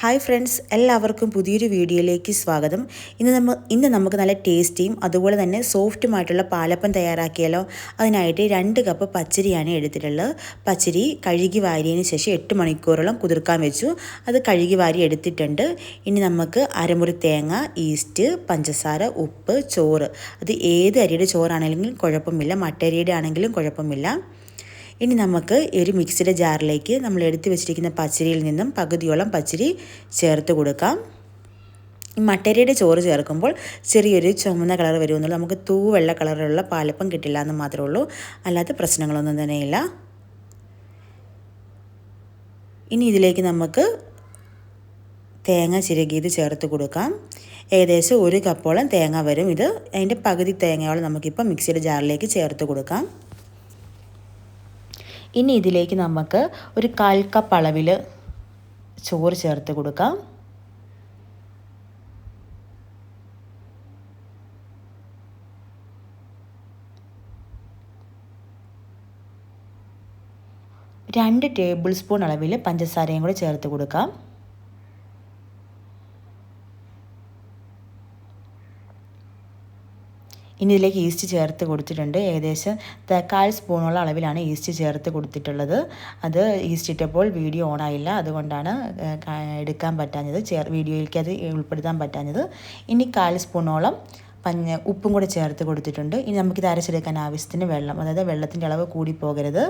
Hi friends എല്ലാവർക്കും പുതിയൊരു വീഡിയോയിലേക്ക് സ്വാഗതം. ഇന്ന് നമ്മൾ ഇന്ന് നമുക്ക് നല്ല ടേസ്റ്റിയും അതുപോലെ തന്നെ സോഫ്റ്റുമായിട്ടുള്ള പാലപ്പം തയ്യാറാക്കിയാലോ? അതിനായിട്ട് രണ്ട് കപ്പ് പച്ചരിയാണ് എടുത്തിട്ടുള്ളത്. പച്ചരി കഴുകി വാരിയതിന് ശേഷം എട്ട് മണിക്കൂറോളം കുതിർക്കാൻ വെച്ചു. അത് കഴുകി വാരി എടുത്തിട്ടുണ്ട്. ഇനി നമുക്ക് അരമുറി തേങ്ങ ഈസ്റ്റ് പഞ്ചസാര ഉപ്പ് ചോറ്. അത് ഏത് അരിയുടെ ചോറാണെങ്കിലും കുഴപ്പമില്ല. മട്ടരിയുടെ ആണെങ്കിലും കുഴപ്പമില്ല. ഇനി നമുക്ക് ഒരു മിക്സിയുടെ ജാറിലേക്ക് നമ്മൾ എടുത്തു വെച്ചിരിക്കുന്ന പച്ചരിയിൽ നിന്നും പകുതിയോളം പച്ചരി ചേർത്ത് കൊടുക്കാം. മട്ടരിയുടെ ചോറ് ചേർക്കുമ്പോൾ ചെറിയൊരു ചുമന്ന കളർ വരുമെന്നുള്ളൂ. നമുക്ക് തൂവെള്ള കളറിലുള്ള പാലപ്പം കിട്ടില്ല എന്ന് മാത്രമേ ഉള്ളൂ. അല്ലാത്ത പ്രശ്നങ്ങളൊന്നും തന്നെയില്ല. ഇനി ഇതിലേക്ക് നമുക്ക് തേങ്ങ ചിരകിയത് ചേർത്ത് കൊടുക്കാം. ഏകദേശം ഒരു കപ്പോളം തേങ്ങ വരും. ഇത് അതിന്റെ പകുതി തേങ്ങയോളം നമുക്കിപ്പോൾ മിക്സിയുടെ ജാറിലേക്ക് ചേർത്ത് കൊടുക്കാം. ഇനി ഇതിലേക്ക് നമുക്ക് ഒരു കാൽ കപ്പ് അളവിൽ ചോറ് ചേർത്ത് കൊടുക്കാം. രണ്ട് ടേബിൾ സ്പൂൺ അളവിൽ പഞ്ചസാരയും കൂടി ചേർത്ത് കൊടുക്കാം. ഇനി ഇതിലേക്ക് ഈസ്റ്റ് ചേർത്ത് കൊടുത്തിട്ടുണ്ട്. ഏകദേശം കാൽ സ്പൂണുള്ള അളവിലാണ് ഈസ്റ്റ് ചേർത്ത് കൊടുത്തിട്ടുള്ളത്. അത് ഈസ്റ്റ് ഇട്ടപ്പോൾ വീഡിയോ ഓണായില്ല. അതുകൊണ്ടാണ് എടുക്കാൻ പറ്റാഞ്ഞത്. ചേർ വീഡിയോയിലേക്ക് അത് ഉൾപ്പെടുത്താൻ പറ്റാഞ്ഞത്. ഇനി കാൽ സ്പൂണോളം പഞ്ഞ ഉപ്പും കൂടെ ചേർത്ത് കൊടുത്തിട്ടുണ്ട്. ഇനി നമുക്കിത് അരച്ചെടുക്കാൻ ആവശ്യത്തിന് വെള്ളം അതായത് വെള്ളത്തിന്റെ അളവ് കൂടി പോകരുത്.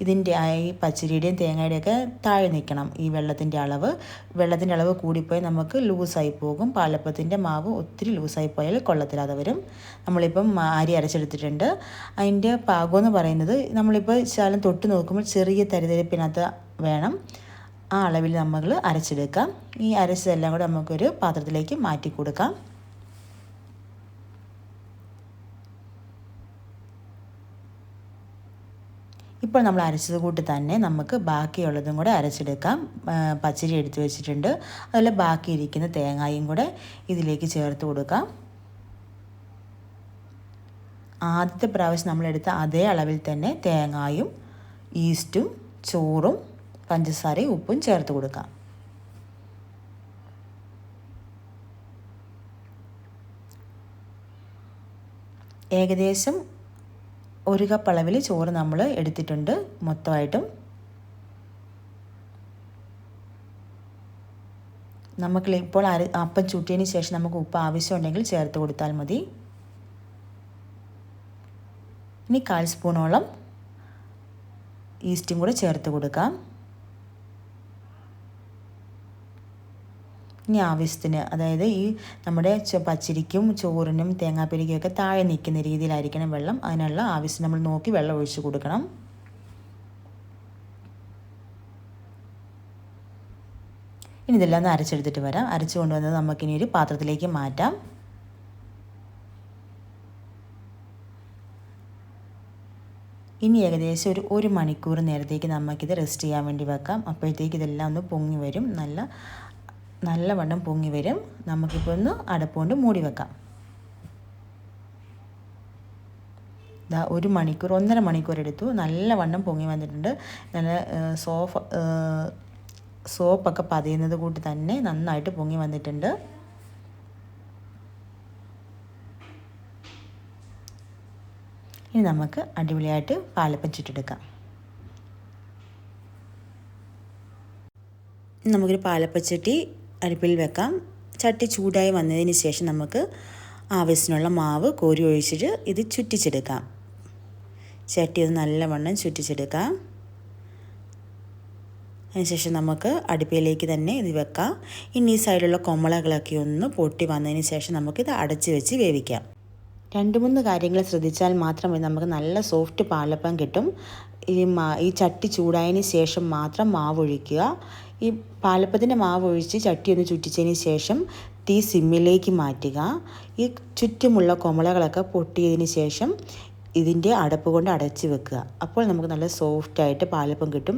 ഇതിന്റെ ഈ പച്ചരിയുടെയും തേങ്ങയുടെയൊക്കെ താഴെ നിൽക്കണം ഈ വെള്ളത്തിന്റെ അളവ്. വെള്ളത്തിന്റെ അളവ് കൂടിപ്പോയി നമുക്ക് ലൂസായി പോകും. പാലപ്പത്തിന്റെ മാവ് ഒത്തിരി ലൂസായി പോയാൽ കൊള്ളത്തില്ലാതെ വരും. നമ്മളിപ്പം അരി അരച്ചെടുത്തിട്ടുണ്ട്. അതിന്റെ പാകം എന്ന് പറയുന്നത് നമ്മളിപ്പോൾ ശാലം തൊട്ട് നോക്കുമ്പോൾ ചെറിയ തരിതരിപ്പിനകത്ത് വേണം ആ അളവിൽ നമ്മൾ അരച്ചെടുക്കാം. ഈ അരച്ചതെല്ലാം കൂടെ നമുക്കൊരു പാത്രത്തിലേക്ക് മാറ്റി കൊടുക്കാം. ഇപ്പോൾ നമ്മൾ അരച്ചത് കൂട്ടി തന്നെ നമുക്ക് ബാക്കിയുള്ളതും കൂടെ അരച്ചെടുക്കാം. പച്ചരി എടുത്തു വെച്ചിട്ടുണ്ട്. അതുപോലെ ബാക്കി ഇരിക്കുന്ന തേങ്ങായും കൂടെ ഇതിലേക്ക് ചേർത്ത് കൊടുക്കാം. ആദ്യത്തെ പ്രാവശ്യം നമ്മളെടുത്ത അതേ അളവിൽ തന്നെ തേങ്ങായും ഈസ്റ്റും ചോറും പഞ്ചസാരയും ഉപ്പും ചേർത്ത് കൊടുക്കാം. ഏകദേശം ഒരു കപ്പ് അളവിൽ ചോറ് നമ്മൾ എടുത്തിട്ടുണ്ട് മൊത്തമായിട്ടും. നമുക്ക് ഇപ്പോൾ അര അപ്പം ചുട്ടിയതിന് ശേഷം നമുക്ക് ഉപ്പ് ആവശ്യമുണ്ടെങ്കിൽ ചേർത്ത് കൊടുത്താൽ മതി. ഇനി കാൽ സ്പൂണോളം ഈസ്റ്റും കൂടെ ചേർത്ത് കൊടുക്കാം. ഇനി ആവശ്യത്തിന് അതായത് ഈ നമ്മുടെ പച്ചരിക്കും ചോറിനും തേങ്ങാപ്പിരിക്കും ഒക്കെ താഴെ നിൽക്കുന്ന രീതിയിലായിരിക്കണം വെള്ളം. അതിനുള്ള ആവശ്യം നമ്മൾ നോക്കി വെള്ളം ഒഴിച്ചു കൊടുക്കണം. ഇനി ഇതെല്ലാം ഒന്ന് അരച്ചെടുത്തിട്ട് വരാം. അരച്ചു കൊണ്ടുവന്നത് നമുക്കിനി ഒരു പാത്രത്തിലേക്ക് മാറ്റാം. ഇനി ഏകദേശം ഒരു ഒരു മണിക്കൂർ നേരത്തേക്ക് നമുക്കിത് റെസ്റ്റ് ചെയ്യാൻ വേണ്ടി വെക്കാം. അപ്പോഴത്തേക്ക് ഇതെല്ലാം ഒന്ന് പൊങ്ങി വരും. നല്ല നല്ലവണ്ണം പൊങ്ങി വരും. നമുക്കിപ്പോൾ ഒന്ന് അടപ്പുകൊണ്ട് മൂടി വെക്കാം. ഇതാ ഒരു മണിക്കൂർ ഒന്നര മണിക്കൂർ എടുത്തു. നല്ലവണ്ണം പൊങ്ങി വന്നിട്ടുണ്ട്. നല്ല സോഫ സോപ്പൊക്കെ പതിയുന്നത് കൂട്ടി തന്നെ നന്നായിട്ട് പൊങ്ങി വന്നിട്ടുണ്ട്. ഇനി നമുക്ക് അടിപൊളിയായിട്ട് പാലപ്പം ചുറ്റെടുക്കാം നമുക്കൊരു പാലപ്പച്ചട്ടി അടുപ്പിൽ വെക്കാം. ചട്ടി ചൂടായി വന്നതിന് ശേഷം നമുക്ക് ആവശ്യത്തിനുള്ള മാവ് കോരി ഒഴിച്ചിട്ട് ഇത് ചുറ്റിച്ചെടുക്കാം. ചട്ടി ഒന്ന് നല്ലവണ്ണം ചുറ്റിച്ചെടുക്കാം. അതിനുശേഷം നമുക്ക് അടുപ്പിലേക്ക് തന്നെ ഇത് വെക്കാം. ഇനി ഈ സൈഡിലുള്ള കൊമ്മളകളൊക്കെ ഒന്ന് പൊട്ടി വന്നതിന് ശേഷം നമുക്കിത് അടച്ച് വെച്ച് വേവിക്കാം. രണ്ട് മൂന്ന് കാര്യങ്ങൾ ശ്രദ്ധിച്ചാൽ മാത്രമേ നമുക്ക് നല്ല സോഫ്റ്റ് പാലപ്പം കിട്ടും. ഈ മാ ഈ ചട്ടി ചൂടായതിന് ശേഷം മാത്രം മാവ് ഒഴിക്കുക. ഈ പാലപ്പത്തിന്റെ മാവ് ഒഴിച്ച് ചട്ടി ഒന്ന് ചുറ്റിച്ചതിന് ശേഷം തീ സിമ്മിലേക്ക് മാറ്റുക. ഈ ചുറ്റുമുള്ള കൊമളകളൊക്കെ പൊട്ടിയതിന് ശേഷം ഇതിന്റെ അടപ്പ് കൊണ്ട് അടച്ച് വെക്കുക. അപ്പോൾ നമുക്ക് നല്ല സോഫ്റ്റായിട്ട് പാലപ്പം കിട്ടും.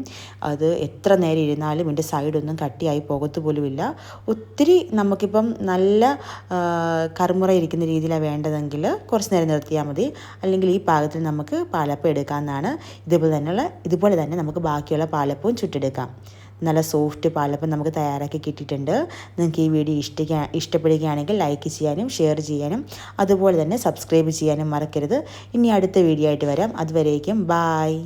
അത് എത്ര നേരം ഇരുന്നാലും ഇതിന്റെ സൈഡൊന്നും കട്ടിയായി പോകത്തു പോലുമില്ല. ഒത്തിരി നമുക്കിപ്പം നല്ല കറുമുറ ഇരിക്കുന്ന രീതിയിലാണ് വേണ്ടതെങ്കിൽ കുറച്ച് നേരം നിർത്തിയാൽ മതി. അല്ലെങ്കിൽ ഈ പാകത്തിൽ നമുക്ക് പാലപ്പം എടുക്കാമെന്നാണ് ഇതുപോലെ തന്നെയുള്ള ഇതുപോലെ തന്നെ നമുക്ക് ബാക്കിയുള്ള പാലപ്പവും ചുട്ടെടുക്കാം. നല്ല സോഫ്റ്റ് പാലപ്പം നമുക്ക് തയ്യാറാക്കി കിട്ടിയിട്ടുണ്ട്. നിങ്ങൾക്ക് ഈ വീഡിയോ ഇഷ്ടിക്കാ ഇഷ്ടപ്പെടുകയാണെങ്കിൽ ലൈക്ക് ചെയ്യാനും ഷെയർ ചെയ്യാനും അതുപോലെ തന്നെ സബ്സ്ക്രൈബ് ചെയ്യാനും മറക്കരുത്. ഇനി അടുത്ത വീഡിയോ ആയിട്ട് വരാം. അതുവരേക്കും ബായ്